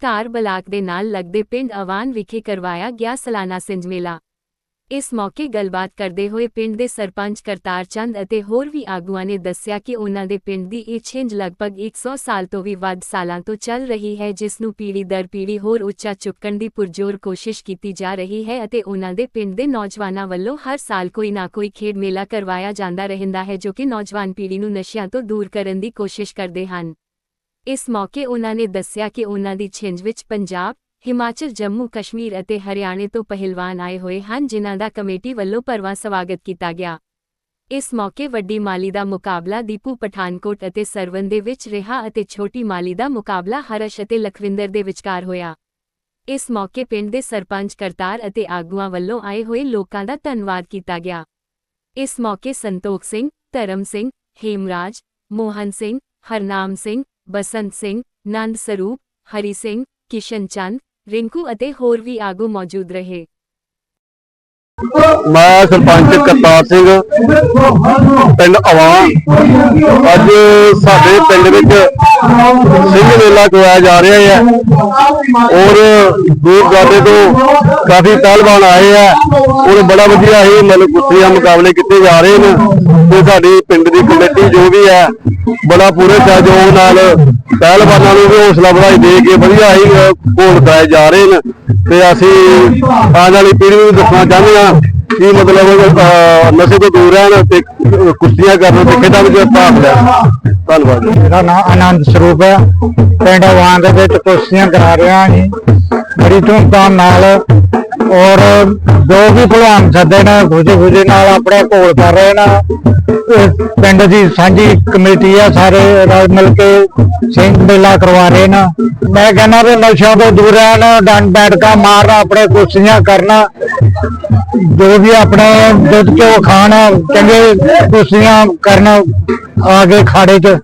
ਧਾਰ ਬਲਾਕ ਦੇ ਨਾਲ ਲੱਗਦੇ ਪਿੰਡ ਅਵਾਨ ਵਿਖੇ ਕਰਵਾਇਆ ਗਿਆ ਸਾਲਾਨਾ ਸਿੰਜ ਮੇਲਾ। ਇਸ ਮੌਕੇ ਗੱਲਬਾਤ ਕਰਦੇ ਹੋਏ ਪਿੰਡ ਦੇ ਸਰਪੰਚ ਕਰਤਾਰ ਚੰਦ ਅਤੇ ਹੋਰ ਵੀ ਆਗੂਆਂ ਨੇ ਦੱਸਿਆ ਕਿ ਉਹਨਾਂ ਦੇ ਪਿੰਡ ਦੀ ਇਹ ਛਿੰਝ ਲਗਭਗ 100 ਸਾਲ ਤੋਂ ਵੀ ਵੱਧ ਸਾਲਾਂ ਤੋਂ ਚੱਲ ਰਹੀ ਹੈ, ਜਿਸ ਨੂੰ ਪੀੜੀ ਦਰ ਪੀੜੀ ਹੋਰ ਉੱਚਾ ਚੁੱਕਣ ਦੀ ਪੁਰਜੋਰ ਕੋਸ਼ਿਸ਼ ਕੀਤੀ ਜਾ ਰਹੀ ਹੈ ਅਤੇ ਉਹਨਾਂ ਦੇ ਪਿੰਡ ਦੇ ਨੌਜਵਾਨਾਂ ਵੱਲੋਂ ਹਰ ਸਾਲ ਕੋਈ ਨਾ ਕੋਈ ਖੇਡ ਮੇਲਾ ਕਰਵਾਇਆ ਜਾਂਦਾ ਰਹਿੰਦਾ ਹੈ, ਜੋ ਕਿ ਨੌਜਵਾਨ ਪੀੜ੍ਹੀ ਨੂੰ ਨਸ਼ਿਆਂ ਤੋਂ ਦੂਰ ਕਰਨ ਦੀ ਕੋਸ਼ਿਸ਼ ਕਰਦੇ ਹਨ। ਇਸ ਮੌਕੇ ਉਹਨਾਂ ਨੇ ਦੱਸਿਆ ਕਿ ਉਹਨਾਂ ਦੀ ਛਿੰਝ ਵਿੱਚ ਪੰਜਾਬ, ਹਿਮਾਚਲ, ਜੰਮੂ, ਕਸ਼ਮੀਰ ਅਤੇ ਹਰਿਆਣੇ ਤੋਂ ਪਹਿਲਵਾਨ ਆਏ ਹੋਏ ਹਨ, ਜਿਨ੍ਹਾਂ ਦਾ ਕਮੇਟੀ ਵੱਲੋਂ ਭਰਵਾਂ ਸਵਾਗਤ ਕੀਤਾ ਗਿਆ। ਇਸ ਮੌਕੇ ਵੱਡੀ ਮਾਲੀ ਦਾ ਮੁਕਾਬਲਾ ਦੀਪੂ ਪਠਾਨਕੋਟ ਅਤੇ ਸਰਵਨ ਦੇ ਵਿੱਚ ਰਿਹਾ ਅਤੇ ਛੋਟੀ ਮਾਲੀ ਦਾ ਮੁਕਾਬਲਾ ਹਰਸ਼ ਅਤੇ ਲਖਵਿੰਦਰ ਦੇ ਵਿਚਕਾਰ ਹੋਇਆ। ਇਸ ਮੌਕੇ ਪਿੰਡ ਦੇ ਸਰਪੰਚ ਕਰਤਾਰ ਅਤੇ ਆਗੂਆਂ ਵੱਲੋਂ ਆਏ ਹੋਏ ਲੋਕਾਂ ਦਾ ਧੰਨਵਾਦ ਕੀਤਾ ਗਿਆ। ਇਸ ਮੌਕੇ ਸੰਤੋਖ ਸਿੰਘ, ਧਰਮ ਸਿੰਘ, ਹੇਮਰਾਜ, ਮੋਹਨ ਸਿੰਘ, ਹਰਨਾਮ ਸਿੰਘ ਬਸੰਤ ਸਿੰਘ, ਨੰਦ ਸਰੂਪ, ਹਰੀ ਸਿੰਘ, ਕਿਸ਼ਨ ਚੰਦ, ਰਿੰਕੂ ਅਤੇ ਹੋਰ ਵੀ ਆਗੂ ਮੌਜੂਦ ਰਹੇ। ਮੈਂ ਸਰਪੰਚ ਕਰਤਾਰ ਸਿੰਘ, ਪਿੰਡ ਅਵਾਂ। ਅੱਜ ਸਾਡੇ ਪਿੰਡ ਵਿੱਚ ਸਿੰਘ ਮੇਲਾ ਕਰਵਾਇਆ ਜਾ ਰਿਹਾ ਹੈ। ਔਰ ਦੂਰ ਦਰਾਡੇ ਤੋਂ ਕਾਫੀ ਪਹਿਲਵਾਨ ਆਏ ਆ। ਔਰ ਬੜਾ ਵਧੀਆ ਹੀ ਮਤਲਬ ਕੁਸ਼ਤੀਆਂ ਮੁਕਾਬਲੇ ਕੀਤੇ ਜਾ ਰਹੇ ਨੇ। ਤੇ ਸਾਡੀ ਪਿੰਡ ਦੀ ਕਮੇਟੀ ਜੋ ਵੀ ਹੈ, ਬੜਾ ਪੂਰੇ ਸਹਿਯੋਗ ਨਾਲ ਪਹਿਲਵਾਨਾਂ ਨੂੰ ਵੀ ਹੌਸਲਾ ਵਧਾਈ ਦੇ ਕੇ ਵਧੀਆ ਹੀ ਘੋਲ ਪਾਏ ਜਾ ਰਹੇ ਨੇ। ਤੇ ਅਸੀਂ ਆਉਣ ਵਾਲੀ ਪੀੜ੍ਹੀ ਨੂੰ ਦੱਸਣਾ ਚਾਹੁੰਦੇ ਹਾਂ ਕਿ ਮਤਲਬ ਅਹ, ਨਸ਼ੇ ਤੋਂ ਦੂਰ ਰਹਿਣ ਤੇ ਕੁਸ਼ਤੀਆਂ ਕਰਨ ਤੇ ਖੇਡਾਂ ਵਿੱਚ ਭਾਗ ਲੈਣ। ਧੰਨਵਾਦ ਜੀ। ਮੇਰਾ ਨਾਮ ਆਨੰਦ ਸਰੂਪ ਹੈ। ਪਿੰਡ ਵਾਂ ਦੇ ਵਿੱਚ ਕੁਸ਼ਤੀਆਂ ਕਰਾ ਰਿਹਾ ਜੀ। ਬੜੀ ਧੂਮਧਾਮ ਨਾਲ ਔਰ ਜੋ ਵੀ ਭਲਵਾਨ ਸੱਦੇ ਨੇ ਖੁਸ਼ੀ ਖੁਸ਼ੀ ਨਾਲ ਆਪਣਾ ਘੋਲ ਕਰ ਰਹੇ ਨੇ। ਪਿੰਡ ਦੀ ਸਾਂਝੀ ਕਮੇਟੀ ਆ, ਸਾਰੇ ਰਲ ਮਿਲ ਕੇ ਸਿੰਘ ਮੇਲਾ ਕਰਵਾ ਰਹੇ ਨੇ। ਮੈਂ ਕਹਿੰਦਾ ਵੀ ਨਸ਼ਿਆਂ ਤੋਂ ਦੂਰ ਰਹਿਣ, ਡੰਡ ਬੈਠਕਾ ਮਾਰਨਾ, ਆਪਣੇ ਕੁਸ਼ਤੀਆਂ ਕਰਨਾ, ਜੋ ਵੀ ਆਪਣੇ ਦੁੱਧ ਘਿਓ ਖਾਣ, ਚੰਗੇ ਕੁਸ਼ਤੀਆਂ ਕਰਨ, ਆ ਕੇ ਖਾੜੇ 'ਚ।